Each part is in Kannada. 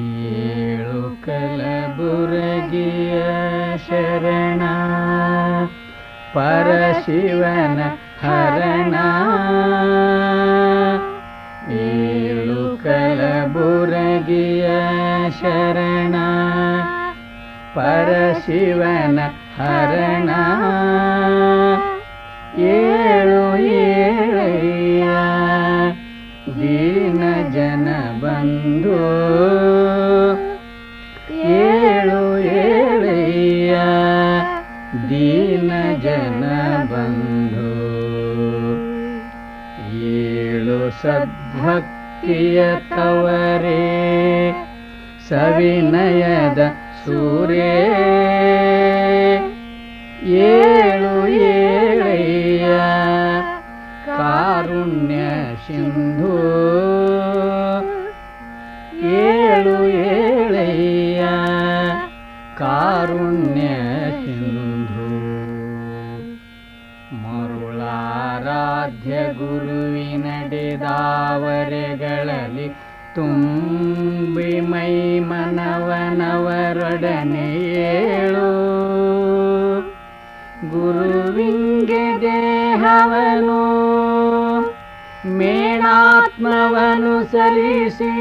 ಏಳು ಕಲಬುರಗಿಯ ಶರಣ ಪರಶಿವನ ಹರಣ ಏಳು ಕಲಬುರಗಿಯ ಶರಣ ಪರಶಿವನ ಹರಣ ಏಳು ಸವಿನಯದ ಸೂರೇ ತುಂಬಿ ಮೈ ಮನವನವರೊಡನೆ ಏಳು. ಗುರುವಿಂಗೆ ದೇಹವನು ಮೇಣಾತ್ಮವನು ಸಲ್ಲಿಸಿ.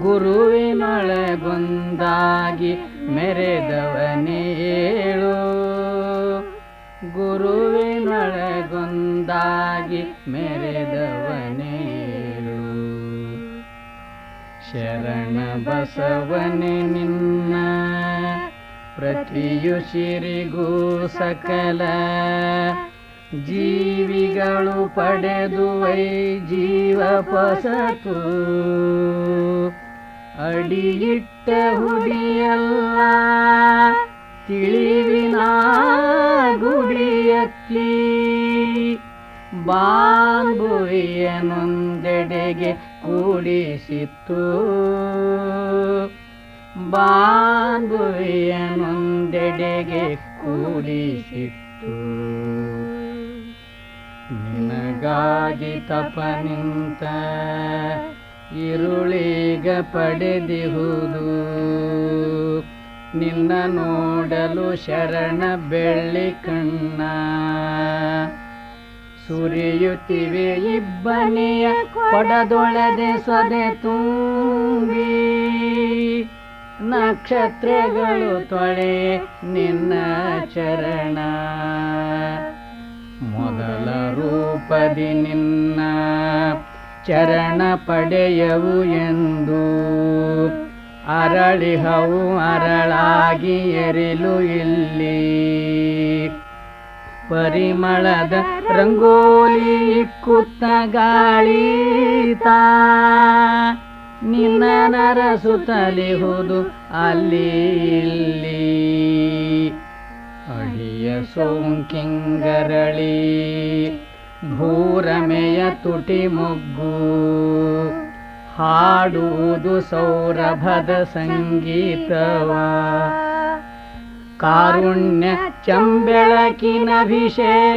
ಗುರುವಿನೊಳಗೊಂದಾಗಿ ಮೆರೆದವನೇಳು ಗುರುವಿನೊಳಗೊಂದಾಗಿ ಮೆರೆದವನೇಳು ಶರಣ ಬಸವನೆ ನಿನ್ನ ಪ್ರತಿಯು ಶಿರಿಗೂ ಸಕಲ ಜೀವಿಗಳು ಪಡೆದು ವೈ ಜೀವ ಪಸತು ಅಡಿಯಿಟ್ಟ ಹುಡಿಯಲ್ಲ ತಿಳಿವಿನ ಗುಡಿಯತ್ತಿ ಬಾಂಬುವಿಯನೊಂದೆಡೆಗೆ ಕೂಡಿಸಿತ್ತು. ಬಾಂಬುವಿಯನೊಂದೆಡೆಗೆ ಕೂಡಿಸಿತ್ತು. ನಿನಗಾಗಿ ತಪ ನಿಂತ ಇರುಳೀಗ ಪಡೆದಿಹುದು. ನಿನ್ನ ನೋಡಲು ಶರಣ ಬೆಳ್ಳಿ ಕಣ್ಣ. ಸುರಿಯುತ್ತಿವೆ ಇಬ್ಬನಿಯ ಕೊಡದೊಳದೆ ಸೊದೆ ತುಂಬಿ. ನಕ್ಷತ್ರಗಳು ತೊಳೆ ನಿನ್ನ ಚರಣ. ಮೊದಲ ರೂಪದಿ ನಿನ್ನ ಚರಣ ಪಡೆಯವು ಎಂದು. ಅರಳಿಹವು ಅರಳಾಗಿ ಎರಿಲು ಇಲ್ಲಿ. ಪರಿಮಳದ ರಂಗೋಲಿ ಇಕ್ಕುತ್ತ ಗಾಳಿತ ನಿನ್ನ ನರಸುತ್ತಲಿಹುದು ಅಲ್ಲಿ ಇಲ್ಲಿ. ಅಡಿಯ ಸೋಂಕಿಂಗರಳಿ, ಭೂರಮೆಯ ತುಟಿ ಮೊಗ್ಗು. ಹಾಡುವುದು ಸೌರಭದ ಸಂಗೀತವ. ಕಾರುಣ್ಯ ಚಂಬೆಳಕಿನ ಅಭಿಷೇಕವಾಗುವುದು.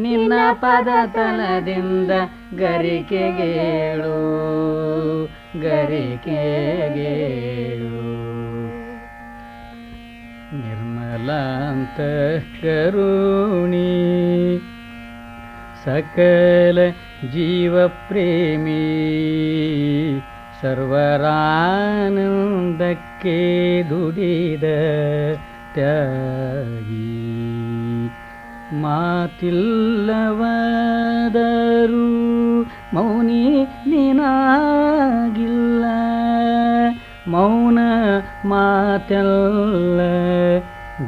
ನಿನ್ನ ಪದ ತಲದಿಂದ ಗರಿಕೆಗೇಳು ಗರಿಕೆಗೇಳು ನಿರ್ಮಲಾಂತ ಕರುಣಿ ಸಕಲ ಜೀವ ಪ್ರೇಮಿ ಸರ್ವರಾನಂದಕ್ಕೆ ದುಡಿದ ತ್ಯಾಗಿ ಮಾತಿಲ್ಲವಾದರೂ ಮೌನಿ ನೀನಾಗಿಲ್ಲ ಮೌನ ಮಾತೆಲ್ಲ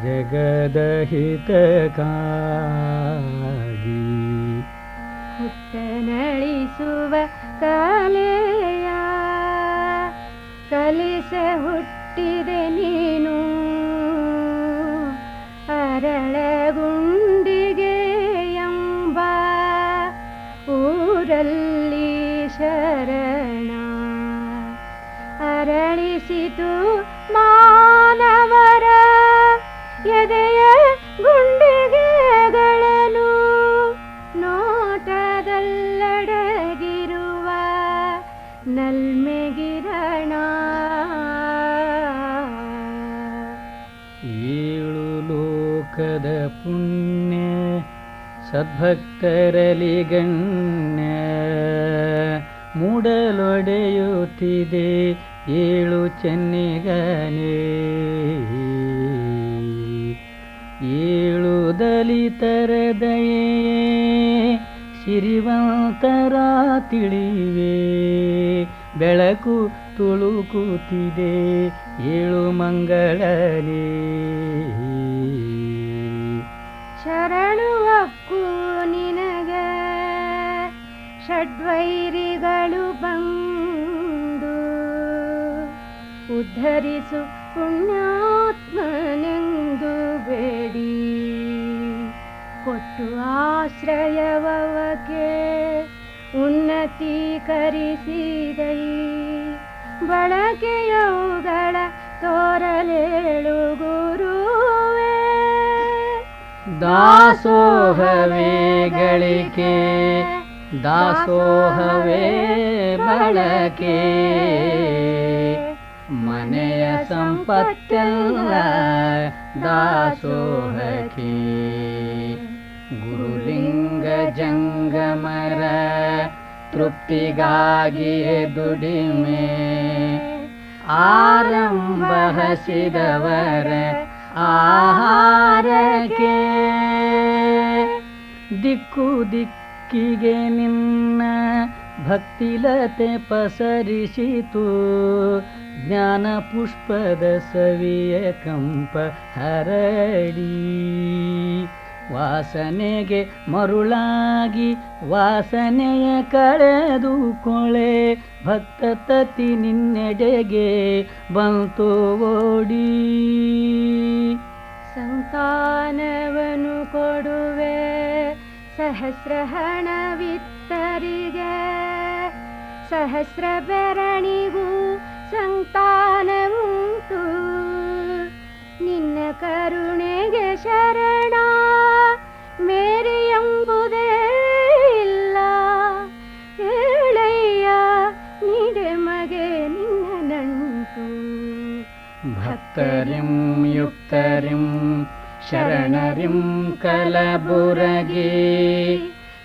ಜಗದ ಹಿತಕ್ಕಾಗಿ ಹುಟ್ಟನಳಿಸುವ ಕಲೆಯ ಕಲಿಸ ಹುಟ್ಟಿದೆ ನೀನು. ಅರಳಗುಂಡಿಗೆ ಎಂಬ ಊರಲ್ಲಿ ಶರಣ. ಅರಳಿಸಿತು ಮಾನವರ ಎದೆಯ ಸದ್ಭಕ್ತರಲಿ ಗಣ್ಯ ಮೂಡಲೊಡೆಯುತ್ತಿದೆ ಏಳು ಚೆನ್ನಿಗನೇ ಏಳು ದಲಿತರ ದಯೆ ಸಿರಿವಂತರ ತಿಳಿವೆ. ಬೆಳಕು ತುಳುಕುತ್ತಿದೆ ಏಳು ಮಂಗಳನೇ. ಶರಣು ಹಕ್ಕು ನಿನಗೆ. ಷಡ್ವೈರಿಗಳು ಬಂದು ಉದ್ಧರಿಸು ಪುಣ್ಯಾತ್ಮನೆಂದು ಬೇಡಿ. ಕೊಟ್ಟು ಆಶ್ರಯವಕ್ಕೆ ಉನ್ನತೀಕರಿಸಿದೈ. ಬಳಕೆಯವುಗಳ ತೋರಲೇಳುಗು ದಾಸೋಹವೇ ಗಳಿಕೆ ದಾಸೋಹವೇ ಬಳಕೆ. ಮನೆಯ ಸಂಪತ್ತೆಲ್ಲ ದಾಸೋಹಕ್ಕೆ. ಗುರುಲಿಂಗ ಜಂಗಮರ ತೃಪ್ತಿಗಾಗಿಯೇ ದುಡಿಮೆ ಆರಂಭ ಹಸಿದವರ ಆಹಾರಕ್ಕೆ. ದಿಕ್ಕು ದಿಕ್ಕಿಗೆ ನಿನ್ನ ಭಕ್ತಿಲತೆ ಪಸರಿಸಿತು. ಜ್ಞಾನ ಪುಷ್ಪದ ಸವಿಯ ಕಂಪ ಹರಡಿ. ವಾಸನೆಗೆ ಮರುಳಾಗಿ ವಾಸನೆಯ ಕಳೆದು ಕೊಳೆ. ಭಕ್ತ ತತಿ ನಿನ್ನೆಡೆಗೆ ಬಂತು ಓಡಿ. ಸಂತಾನವನು ಕೊಡುವೆ. ಸಹಸ್ರ ಹಣವಿತ್ತರಿಗೆ ಸಹಸ್ರ ಬೆರಣಿಗೂ ಸಂತಾನವುಂಟು ನಿನ್ನ ಕರುಣೆಗೆ ಶರಣ ಮೇರಿ ಎಂಬುದೇ ಇಲ್ಲ ಹೇಳಯ್ಯ ನೀಡೆ ಮಗೆ ನಿನ್ನ ನಂಟು ಭಕ್ತರಿಂ ಯುಕ್ತರಿಂ ಶರಣರಿಂ ಕಲಬುರಗಿ.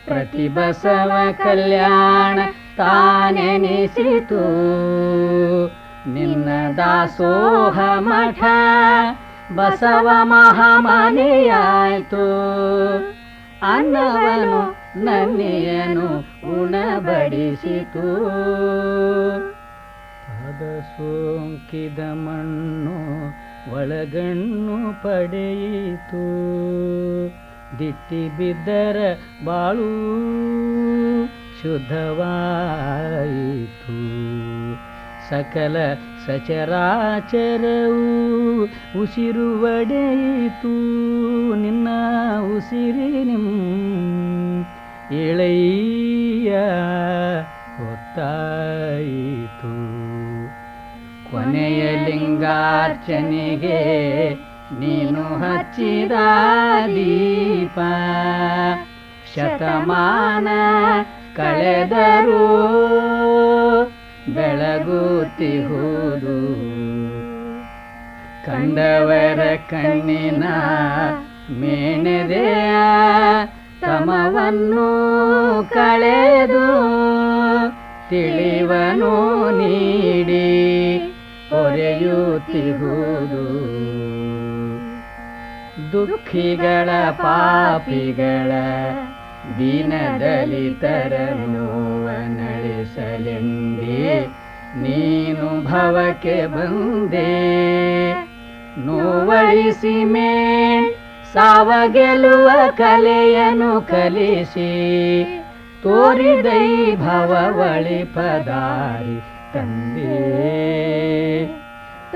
ಪ್ರತಿಬಸವ ಕಲ್ಯಾಣ ತಾನೆನಿಸಿತು ನಿನ್ನ ದಾಸೋಹ ಮಠ ಬಸವ ಮಹಾಮನೆಯಾಯ್ತು. ಅನ್ನವನು ನನ್ನಿಯನು ಉಣಬಡಿಸಿತು. ಸೋಂಕಿದ ಮಣ್ಣು ಒಳಗಣ್ಣು ಪಡೆಯಿತು. ದಿಟ್ಟಿ ಬಿದ್ದರ ಬಾಳು ಶುದ್ಧವಾಯಿತು. ಸಕಲ ಸಚರಾಚರವು ಉಸಿರು ಒಡೆಯಿತು. ನಿನ್ನ ಉಸಿರಿ ನಿಮ್ಮ ಎಳೆಯ ಕೊನೆಯ ಲಿಂಗಾರ್ಚನೆಗೆ ನೀನು ಹಚ್ಚಿದ ದೀಪ. ಶತಮಾನ ಕಳೆದರೂ ಬೆಳಗುತ್ತಿಹುದು. ಕಂಡವರ ಕಣ್ಣಿನ ಮೇಣೆದೆಯ ತಮವನ್ನು ಕಳೆದು ತಿಳಿವನು ನೀಡಿ. ಹೊರೆಯುತ್ತಿಹುದು ದುಃಖಿಗಳ ಪಾಪಿಗಳ ದೀನದಲಿತರ ನೋವ ನಡೆಸಲೆಂದೇ ನೀನು ಭವಕ್ಕೆ ಬಂದೆ, ನೋವಳಿಸಿ ಮೇ ಸಾವ ಗೆಲುವ ಕಲೆಯನ್ನು ಕಲಿಸಿ. ತೋರಿದೈ ಭವವಳಿ ಪದಾರಿ ತಂದೆ.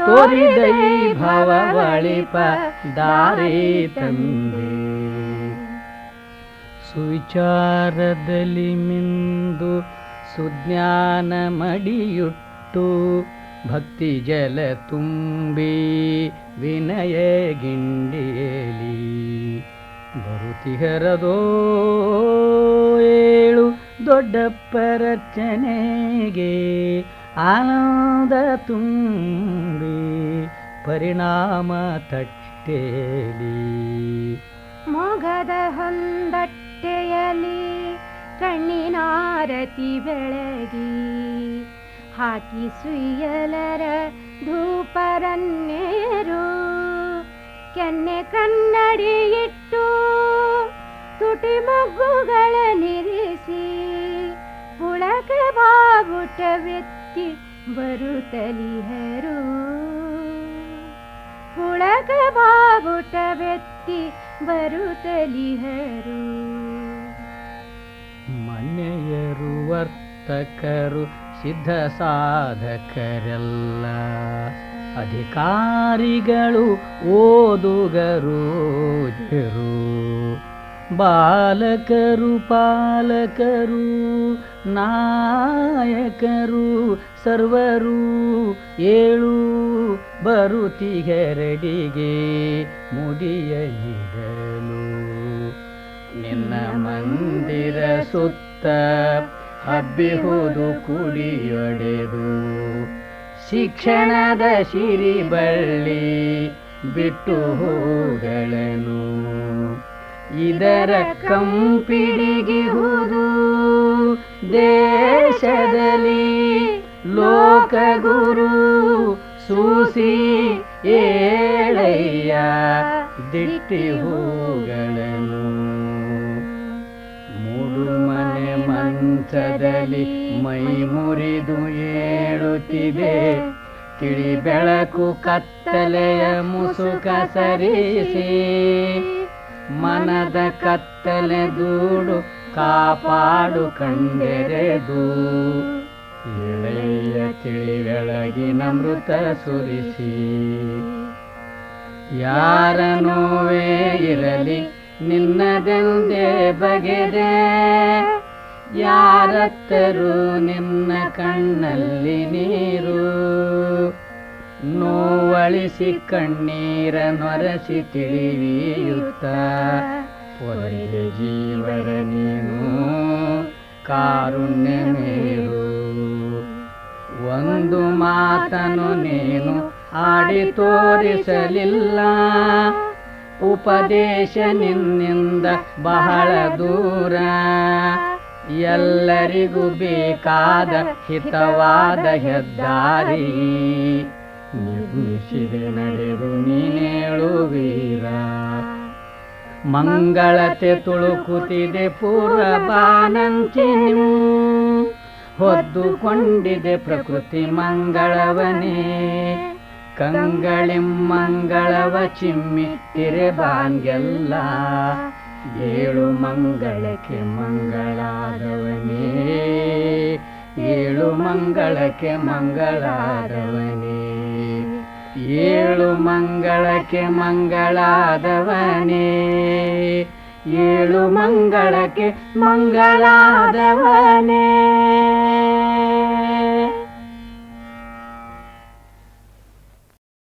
ತೋರಿದೈ ಬಳಿಪ ದಾರಿ ತಂದೆ. ಸುವಿಚಾರದಲ್ಲಿ ಮಿಂದು ಸುಜ್ಞಾನ ಮಡಿಯುಟ್ಟು ಭಕ್ತಿ ಜಲ ತುಂಬಿ ವಿನಯ ಗಿಂಡಿಯಲಿ ಬರುತಿಹರದೋ ಏಳು ದೊಡ್ಡಪ್ಪರಚನೆಗೆ ಆನಂದ ತುಂಬಿ ಪರಿಣಾಮ ತಟ್ಟೇಲಿ ಮೊಗದ ಹೊಂದಟ್ಟೆ ಆರತಿ ಬೆಳಗಿ, ಹಾಕಿ ಸುಯ್ಯಲರ ಧೂಪರನ್ನೇರು, ಕೆನ್ನೆ ಕನ್ನಡಿ ಇಟ್ಟು ತುಟಿ ಮೊಗ್ಗುಗಳ ನಿರಿಸಿ ಪುಳಕ ಬಾವುಟವೆತ್ತಿ ಬರುತ್ತಲಿಹರು ವ್ಯಕ್ತಿ ಬಾವುಟವೆತ್ತಿ ಬರುತ್ತಲಿಹರು ಮನೆಯರು ವರ್ತಕರು ಸಿದ್ಧ ಸಾಧಕರೆಲ್ಲ. ಅಧಿಕಾರಿಗಳು ಓದುಗರು ಬಾಲಕರು, ಪಾಲಕರು, ನಾಯಕರು, ಸರ್ವರು, ಏಳು ಬರುತ್ತಿಗೆರಡಿಗೆ ಮುಡಿಯ ನೀಡಲು ನಿನ್ನ ಮಂದಿರ ಸುತ್ತ ಹಬ್ಬಿಹುದು ಕುಡಿಯೊಡೆದು. ಶಿಕ್ಷಣದ ಸಿರಿ ಬಳ್ಳಿ ಬಿಟ್ಟು ಹೋಗಳನು. ಇದರ ಕಂಪಿಡಿಗಿಹುದು ದೇಶದಲ್ಲಿ ಲೋಕಗುರು ಸೂಸಿ ಏಳಯ್ಯ ದಿಟ್ಟಿ ಹೂಗಳನು ಮೂರು ಮನೆ ಮಂಚದಲ್ಲಿ ಮೈ ಮುರಿದು ಏಳುತ್ತಿದೆ. ತಿಳಿ ಬೆಳಕು ಕತ್ತಲೆಯ ಮುಸುಕ ಸರಿಸಿ ಮನದ ಕತ್ತಲೆ ದೂಡು ಕಾಪಾಡು ಕಂಡೆರೆದು. ಎಳೆಯ ತಿಳಿವೆಳಗಿನ ಮೃತ ಸುರಿಸಿ. ಯಾರ ನೋವೇ ಇರಲಿ, ನಿನ್ನದೆಂದೇ ಬಗೆದೆ. ಯಾರತ್ತರೂ ನಿನ್ನ ಕಣ್ಣಲ್ಲಿ ನೀರು. ನೋವಳಿಸಿ ಕಣ್ಣೀರ ನೊರಸಿ ತಿಳಿವಿಯುತ್ತ. ಪೊರೆಯ ಜೀವರ ನೀನು ಕಾರುಣ್ಯ ಮೇರು ಒಂದು ಮಾತನು ನೀನು ಆಡಿ ತೋರಿಸಲಿಲ್ಲ. ಉಪದೇಶ ನಿನ್ನಿಂದ ಬಹಳ ದೂರ. ಎಲ್ಲರಿಗೂ ಬೇಕಾದ ಹಿತವಾದ ಹೆದ್ದಾರಿ. ನಿರ್ಮಿಸಿದೆ ನಡೆದು ನೀನೇಳು ವೀರ. ಮಂಗಳತೆ ತುಳುಕುತ್ತಿದೆ ಪೂರ್ವಬಾನಂಚಿನು ಹೊದ್ದುಕೊಂಡಿದೆ ಪ್ರಕೃತಿ ಮಂಗಳವನೇ. ಕಂಗಳಿಂ ಮಂಗಳವ ಚಿಮ್ಮಿ ತಿರೆಬಾನ್ಗೆಲ್ಲ ಏಳು ಮಂಗಳಕ್ಕೆ ಮಂಗಳಾದವನೇ. ಏಳು ಮಂಗಳಕ್ಕೆ ಮಂಗಳಾದವನೇ. ಏಳು ಮಂಗಳಕ್ಕೆ ಮಂಗಳಾದವನೇ. ಏಳು ಮಂಗಳಕ್ಕೆ ಮಂಗಳಾದವನೇ.